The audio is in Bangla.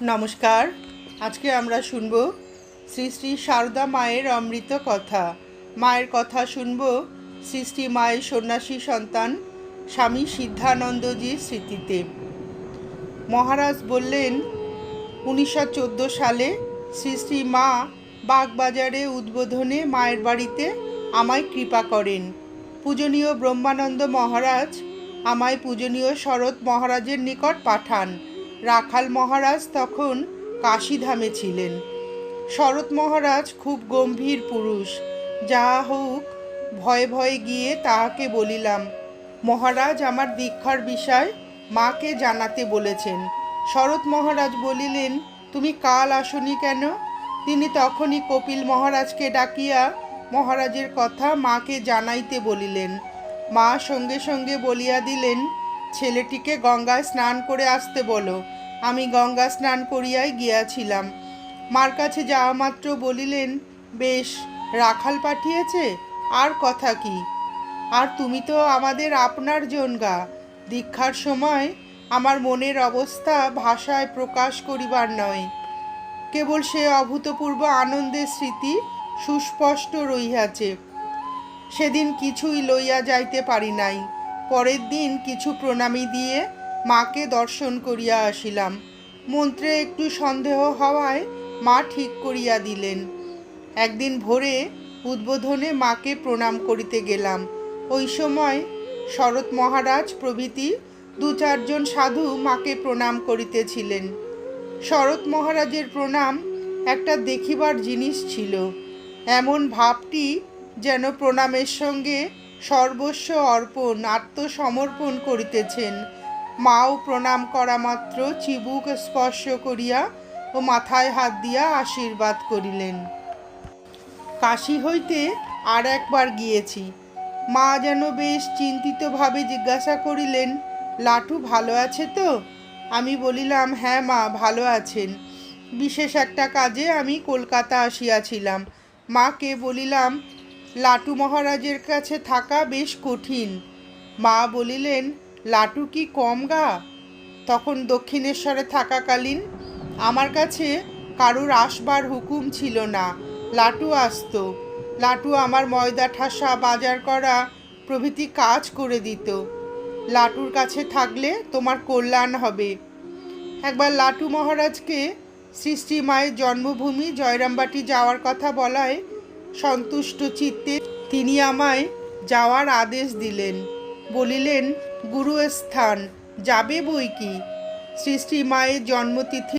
নমস্কার। আজকে আমরা শুনব শ্রী শ্রী সারদা মায়ের অমৃত কথা। মায়ের কথা শুনব শ্রী শ্রী মায়ের সন্ন্যাসী সন্তান স্বামী সিদ্ধানন্দজির স্মৃতিতে। মহারাজ বললেন, উনিশশো চোদ্দ সালে শ্রী শ্রী মা বাগবাজারে উদ্বোধনে মায়ের বাড়িতে আমায় কৃপা করেন। পূজনীয় ব্রহ্মানন্দ মহারাজ আমায় পূজনীয় শরৎ মহারাজের নিকট পাঠান। রাখাল মহারাজ তখন কাশীধামে ছিলেন। শরৎ মহারাজ খুব গম্ভীর পুরুষ। যা হোক, ভয়ে ভয়ে গিয়ে তাহাকে বলিলাম, মহারাজ, আমার দীক্ষার বিষয় মাকে জানাতে বলেছেন। শরৎ মহারাজ বলিলেন, তুমি কাল আসনি কেন? তিনি তখনই কপিল মহারাজকে ডাকিয়া মহারাজের কথা মাকে জানাইতে বলিলেন। মা সঙ্গে সঙ্গে বলিয়া দিলেন ছেলেটিকে গঙ্গায় স্নান করে আসতে বলো। আমি গঙ্গা স্নান করিয়াই গিয়াছিলাম। মার কাছে যাওয়া মাত্র বলিলেন, বেশ, রাখাল পাঠিয়েছে, আর কথা কি? আর তুমি তো আমাদের আপনার জনগা। দীক্ষার সময় আমার মনের অবস্থা ভাষায় প্রকাশ করিবার নয়। কেবল সে অভূতপূর্ব আনন্দের স্মৃতি সুস্পষ্ট রহিয়াছে। সেদিন কিছুই লইয়া যাইতে পারি নাই। পরের দিন কিছু প্রণামী দিয়ে মাকে দর্শন করিয়া আসিলাম। মন্ত্রে একটু সন্দেহ হওয়ায় মা ঠিক করিয়া দিলেন। একদিন ভোরে উদ্বোধনে মাকে প্রণাম করিতে গেলাম। ওই সময় শরৎ মহারাজ প্রভৃতি দু চারজন সাধু মাকে প্রণাম করিতেছিলেন। শরৎ মহারাজের প্রণাম একটা দেখিবার জিনিস ছিল। এমন ভাবটি যেন প্রণামের সঙ্গে সর্বস্ব অর্পণ, আত্মসমর্পণ করিতেছেন। মাও প্রণাম করা মাত্র, চিবুক স্পর্শ করিয়া ও মাথায় হাত দিয়া আশীর্বাদ করিলেন। কাশি হইতে আর একবার গিয়েছি। মা যেন বেশ চিন্তিতভাবে জিজ্ঞাসা করিলেন, লাটু ভালো আছে তো? আমি বলিলাম হ্যাঁ মা, ভালো আছেন। বিশেষ একটা কাজে আমি কলকাতা আসিয়াছিলাম। মাকে বলিলাম লাটু মহারাজের কাছে থাকা বেশ কঠিন। মা বলিলেন, লাটু কি কম গা? তখন দক্ষিণেশ্বরে থাকাকালীন আমার কাছে কারুর আসবার হুকুম ছিল না। লাটু আসতো। লাটু আমার ময়দা ঠাসা বাজার করা প্রভৃতি কাজ করে দিত। লাটুর কাছে থাকলে তোমার কল্যাণ হবে। একবার লাটু মহারাজকে সৃষ্টি মায়ের জন্মভূমি জয়রামবাটি যাওয়ার কথা বলায় সন্তুষ্ট চিত্তে তিনি আমায় যাওয়ার আদেশ দিলেন। বলিলেন, গুরুস্থান, যাবে বই কি? শ্রী মায়ের জন্মতিথি